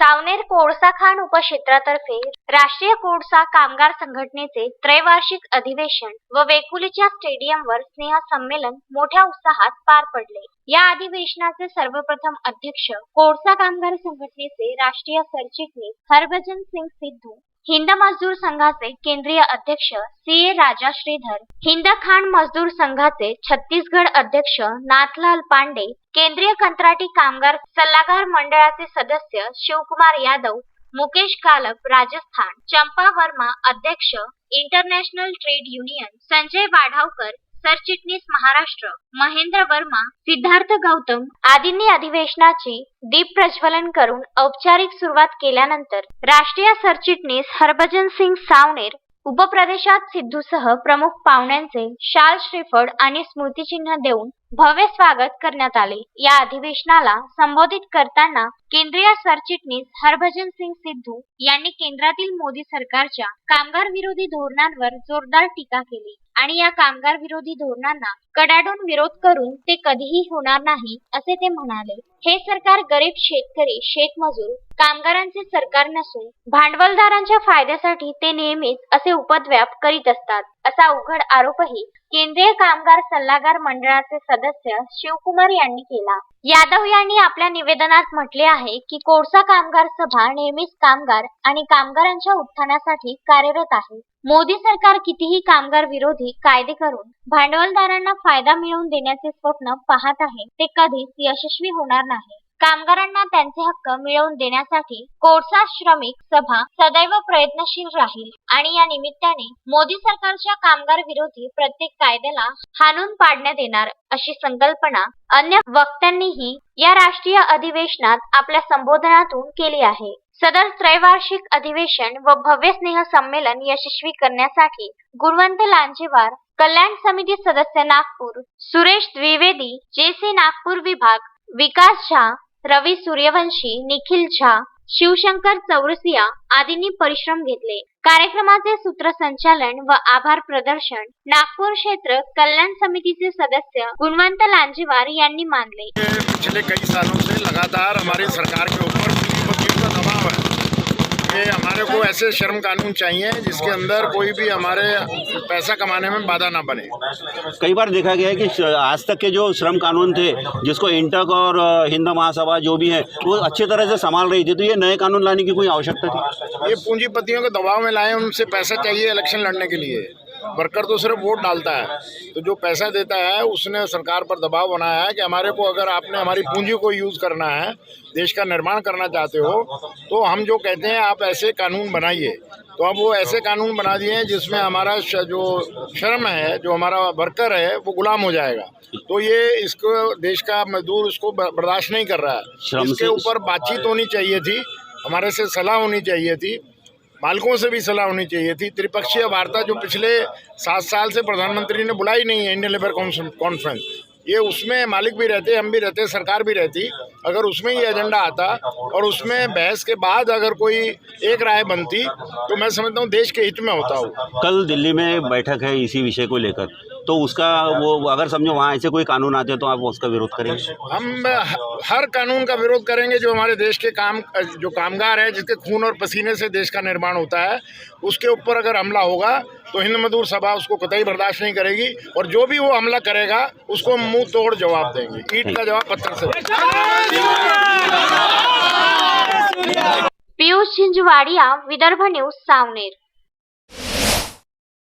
सावनेर कोळसा खाण उपक्षेत्रातर्फे राष्ट्रीय कोळसा कामगार संघटनेचे त्रैवार्षिक अधिवेशन व वेकुलीच्या स्टेडियमवर स्नेह संमेलन मोठ्या उत्साहात पार पडले. या अधिवेशनाचे सर्वप्रथम अध्यक्ष कोळसा कामगार संघटनेचे राष्ट्रीय सरचिटणीस हरभजन सिंग सिद्धू हिंद मजदूर संघाचे केंद्रीय अध्यक्ष सी. ए. राजा श्रीधर हिंद खाण मजदूर संघाचे छत्तीसगड अध्यक्ष नाथलाल पांडे केंद्रीय कंत्राटी कामगार सल्लागार मंडळाचे सदस्य शिवकुमार यादव मुकेश कालप राजस्थान चंपा वर्मा अध्यक्ष international trade union Sanjay Wadhavkar सरचिटणीस महाराष्ट्र महेंद्र वर्मा सिद्धार्थ गौतम आदींनी अधिवेशनाची दीप प्रज्वलन करून औपचारिक सुरुवात केल्यानंतर राष्ट्रीय सरचिटणीस हरभजन सिंग सावनेर उपप्रदेशात सिद्धूसह प्रमुख पाहुण्यांचे शाल श्रीफळ आणि स्मृतिचिन्ह देऊन भव्य स्वागत करण्यात आले. या अधिवेशनाला संबोधित करताना केंद्रीय सरचिटणीस हरभजन सिंग सिद्धू यांनी केंद्रातील मोदी सरकारच्या कामगार विरोधी धोरणांवर जोरदार टीका केली. आणि या कामगार विरोधी धोरणांना कडाडून विरोध करून ते कधीही होणार नाही असे ते म्हणाले. हे सरकार गरीब शेतकरी शेतमजूर कामगारांचे सरकार नसून भांडवलदारांच्या फायद्यासाठी ते नेहमीच असे उपद्व्याप करीत असतात असा उघड आरोपही केंद्रीय कामगार सल्लागार मंडळाचे सदस्य शिवकुमार यांनी केला. यादव यांनी आपल्या निवेदनात म्हटले आहे की कोळसा कामगार सभा नेहमीच कामगार आणि कामगारांच्या उत्थानासाठी कार्यरत आहे. मोदी सरकार कितीही कामगार विरोधी कायदे करून भांडवलदारांना फायदा मिळवून देण्याचे स्वप्न पाहत आहे ते कधीच यशस्वी होणार नाही. कामगारांना त्यांचे हक्क मिळवून देण्यासाठी कोळसा श्रमिक सभा सदैव प्रयत्नशील राहील आणि या निमित्ताने मोदी सरकारच्या कामगार विरोधी प्रत्येक कायद्याला हाणून पाडण्यात येणार अशी संकल्पना अन्य वक्त्यांनीही या राष्ट्रीय अधिवेशनात आपल्या संबोधनातून केली आहे. सदर त्रैवार्षिक अधिवेशन व भव्य स्नेह संमेलन यशस्वी करण्यासाठी गुणवंत लांजेवार कल्याण समिती सदस्य नागपूर सुरेश द्विवेदी जेसी नागपूर विभाग विकास झा रवी सूर्यवंशी निखिल झा शिवशंकर चौरसिया आदींनी परिश्रम घेतले. कार्यक्रमाचे सूत्रसंचालन व आभार प्रदर्शन नागपूर क्षेत्र कल्याण समितीचे सदस्य गुणवंत लांजेवार यांनी मानले. पिछले कई सालों से लगातार हमारी सरकार के ऊपर कि हमारे को ऐसे श्रम कानून चाहिए जिसके अंदर कोई भी हमारे पैसा कमाने में बाधा ना बने। कई बार देखा गया है कि आज तक के जो श्रम कानून थे जिसको इंटक और हिंद महासभा जो भी है वो अच्छी तरह से संभाल रही थी तो ये नए कानून लाने की कोई आवश्यकता थी? ये पूंजीपतियों के दबाव में लाए उनसे पैसा चाहिए इलेक्शन लड़ने के लिए। वर्कर तो सिर्फ़ वोट डालता है। तो जो पैसा देता है उसने सरकार पर दबाव बनाया है कि हमारे को अगर आपने हमारी पूंजी को यूज़ करना है देश का निर्माण करना चाहते हो तो हम जो कहते हैं आप ऐसे कानून बनाइए। तो अब वो ऐसे कानून बना दिए हैं जिसमें हमारा जो श्रम है जो हमारा वर्कर है वो गुलाम हो जाएगा। तो ये इसको देश का मजदूर उसको बर्दाश्त नहीं कर रहा है। इसके ऊपर बातचीत होनी चाहिए थी हमारे से सलाह होनी चाहिए थी मालिकों से भी सलाह होनी चाहिए थी। त्रिपक्षीय वार्ता जो पिछले सात साल से प्रधानमंत्री ने बुलाई नहीं है इंडियन लेबर कॉन्फ्रेंस ये उसमें मालिक भी रहते, हम भी रहते, सरकार भी रहती। अगर उसमें ये एजेंडा आता और उसमें बहस के बाद अगर कोई एक राय बनती तो मैं समझता हूँ देश के हित में होता हूँ। कल दिल्ली में बैठक है इसी विषय को लेकर। तो उसका वो अगर समझो वहाँ ऐसे कोई कानून आते हैं तो आप उसका विरोध करेंगे। हम हर कानून का विरोध करेंगे जो हमारे देश के काम जो कामगार है जिसके खून और पसीने से देश का निर्माण होता है। उसके ऊपर अगर हमला होगा तो हिंद मजदूर सभा उसको कतई बर्दाश्त नहीं करेगी और जो भी वो हमला करेगा उसको मुँह तोड़ जवाब देंगे। ईट का जवाब पत्थर से। पियुष झिंझवाडिया विदर्भ न्यूज़ सावनेर।